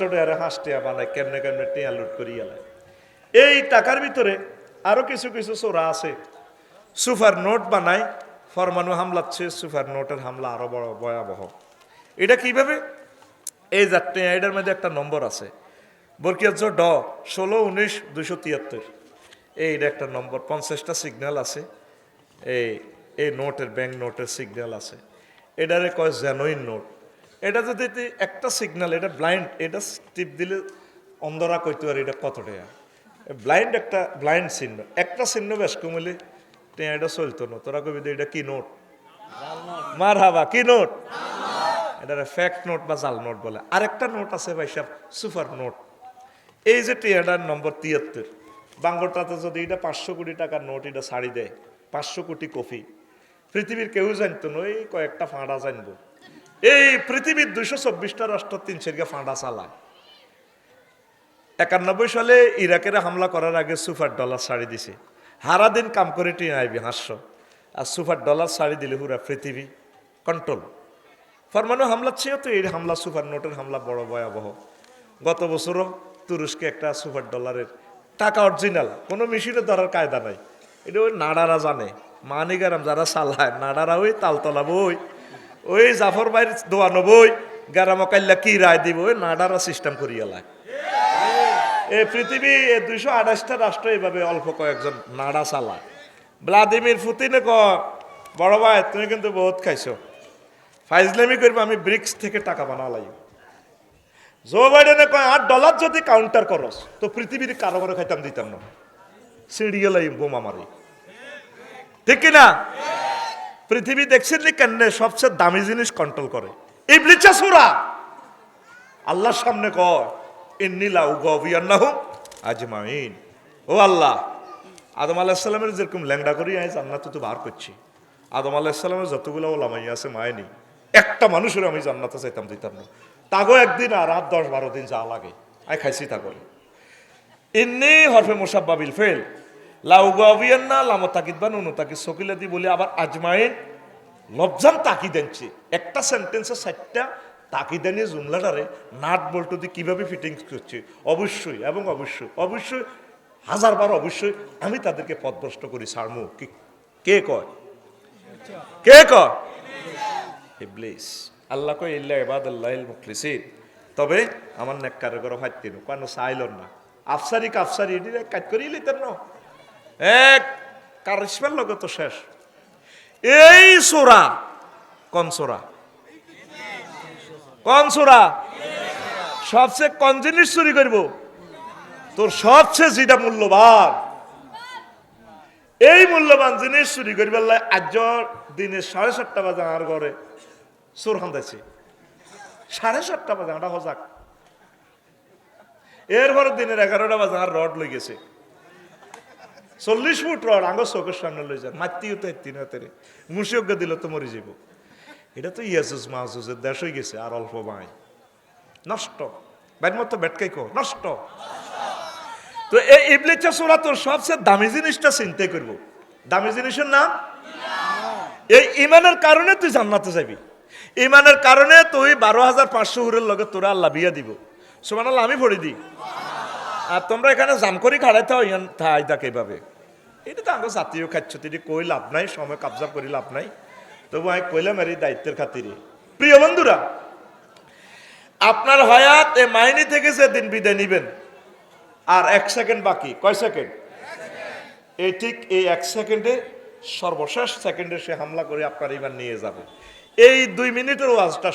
পাঁচশো টাকার হাঁস টিয়া বানায়, কেমনে কেমনে টিয়া লুট করি গেলায় এই টাকার ভিতরে আরও কিছু কিছু চোরা আছে। সুপার নোট বানায়, ফরমানু হামলাচ্ছে সুপার নোটের হামলা আরও বড় ভয়াবহ। এটা কীভাবে? এই যাত্রী এটার মধ্যে একটা নম্বর আছে। বরকিয়াজ ড, ষোলো উনিশ দুশো তিয়াত্তর। এইটা একটা নম্বর, পঞ্চাশটা সিগন্যাল আছে। এই এই নোটের ব্যাংক নোটের সিগন্যাল আছে। এটারে কয় জেনুইন নোট এটা যদি একটা সিগন্যাল এটা ব্লাইন্ড এটা টিপ দিলে অন্ধরা কইতে পারে এটা কত টাকা ব্লাইন্ড একটা ব্লাইন্ড চিহ্ন। একটা চিহ্ন বেশ কমলে টেঁ এটা চলতো না। তোরা কবি এটা কি নোট মার হাবা, কি নোট এটা ফ্যাক্ট নোট বা জাল নোট বলে। আরেকটা নোট আছে ভাই সাহেব সুপার নোট এই যে টিয়াটার নম্বর তিয়াত্তর বাঙ্গরটাতে যদি এটা পাঁচশো কোটি টাকার নোট এটা ছাড়ি দেয়, পাঁচশো কোটি কফি পৃথিবীর কেউ জানতো না, এই কয়েকটা ফাঁড়া জানব। এই পৃথিবীর দুশো চব্বিশটা রাষ্ট্র তিন সেরকে ফাঁড়া চালায়। একানব্বই সালে ইরাকের হামলা করার আগে সুপার ডলার ছাড়ি দিছে। হারা দিন কাম করে টিন আইবি হাস্য আর সুপার ডলার ছাড়ি দিলে পুরা পৃথিবী কন্ট্রোল ফরমানো হামলা চেয়েও তো এই হামলা সুপার নোটের হামলা বড় ভয়াবহ। গত বছরও তুরস্কে একটা সুপার ডলারের টাকা অরিজিনাল, কোনো মেশিনে ধরার কায়দা নাই। এটা ওই নাড়ারা জানে। মানিগারাম যারা চালায়, নাড়ারা ওই তালতলা বই। ওই জাফর বাইর দোয়ানো বই গারামকাল্লা কি রায় দিব? ওই নাড়ারা সিস্টেম করিয়া লায় এই পৃথিবী দুইশো আঠাশটা রাষ্ট্র এইভাবে অল্প কয়েকজন নাড়া চালায়। ভ্লাদিমির পুতিনে ক, বড় ভাই, তুমি কিন্তু বহুত খাইছো। ফাইজলামি করব, আমি ব্রিক্স থেকে টাকা বানালাই জো বাইডেনে কয়, আট ডলার যদি কাউন্টার করস, তো পৃথিবীর কারও কারও খাইতাম, দিতাম না। সিঁড়িয়ে বোমা মারি। ঠিক কিনা? পৃথিবী দেখছেন নি কেন সবচেয়ে দামি জিনিস কন্ট্রোল করে। এই ব্লিচা সুরা। আল্লাহর সামনে কয় ইন্নিলা আজমাইন। ও আল্লাহ, আদম আলাহিসাল্লামের যেরকম ল্যাংডা করি, আমি জান্নাত তো বার করছি। আদম আলাহিসাল্লামের যতগুলো ওলামাই আছে মায়নি একটা মানুষের আমি জান্নাতে চাইতাম, দিতাম না। তাগো একদিন আর রাত দশ বারো দিন যা লাগে আই খাইছি তাগো। ইন্নি হরফে মোসাব্বাবিল ফেল লাউগাবিয়ান না, লামো তাকিদ বা নুনু তাকিদ সকিলা দি বলি আবার আজমাইন লবজান তাকি দেনছে একটা সেন্টেন্সে চারটা তাকি দেনিয়ে জুমলাটারে নাট বল্টু দিয়ে কীভাবে ফিটিংস করছে? অবশ্যই এবং অবশ্যই অবশ্যই হাজারবার অবশ্যই আমি তাদেরকে পথভ্রষ্ট করি সারমু কি, কে কয়? কে কয়? ইবলিস। আল্লাহ কয়, ইল্লা ইবাদাল্লাহিল মুখলিসিন তবে আমার নেককারে করে ফাইতিন কেন চাইলন না আফসারি কাফসারি, এটি কাজ করি লিতেন না। এক কারিশমার লগে তো শেষ। এই সোরা, কোন সোরা? কোন সোরা? সবচেয়ে কোন জিনিস চুরি করব? তোর সবচেয়ে যেটা মূল্যবান। এই মূল্যবান জিনিস চুরি করিবার লাই আজর দিনে সাড়ে সাতটা বাজে আমার ঘরে চোর হান্দাইছে সাড়ে সাতটা বাজে আটা হজাক। এরপরে দিনের এগারোটা বাজে আর রড লই গেছে চল্লিশ ফুট রড, আঙ্গ চোখের সামনে লই যান মাতিও তো তিন হাতের মুসিজ্ঞ দিল তো মরে যাব। এটা তো ইয়াসুস মাহসুসের দেশ হয়ে গেছে আর অল্প বাই। নষ্ট। বাইর মতো বেটকাই কো নষ্ট। তো এই ইবলিচা তোর সবচেয়ে দামি জিনিসটা চিন্তা করব দামি জিনিসের নাম? এই ইমানের কারণে তুই জান্নাতে যাবি। ইমানের কারণে তুই বারো হাজার পাঁচশো হুরের লগে তোরা আল্লাহ বিয়া দিব। সুমান আল্লাহ আমি ভরে দিই আর তোমরা এখানে জাম করি খাড়াইতে হয় থাই তাকে এইভাবে। এটা তো আগে জাতীয় খাচ্ছ তিনি কই লাভ নাই, সময় কাবজা করি লাভ নাই। তবু আমি কইলাম আর এই দায়িত্বের খাতিরে। প্রিয় বন্ধুরা, আপনার হায়াত এ মাইনি থেকে দিন বিদায় নিবেন। আর এক সেকেন্ড বাকি, কয় সেকেন্ড? এই ঠিক এই এক সেকেন্ডে, সর্বশেষ সেকেন্ডে সে হামলা করে আপনার ইমান নিয়ে যাবে। এই দুই মিনিটের ওয়াজটা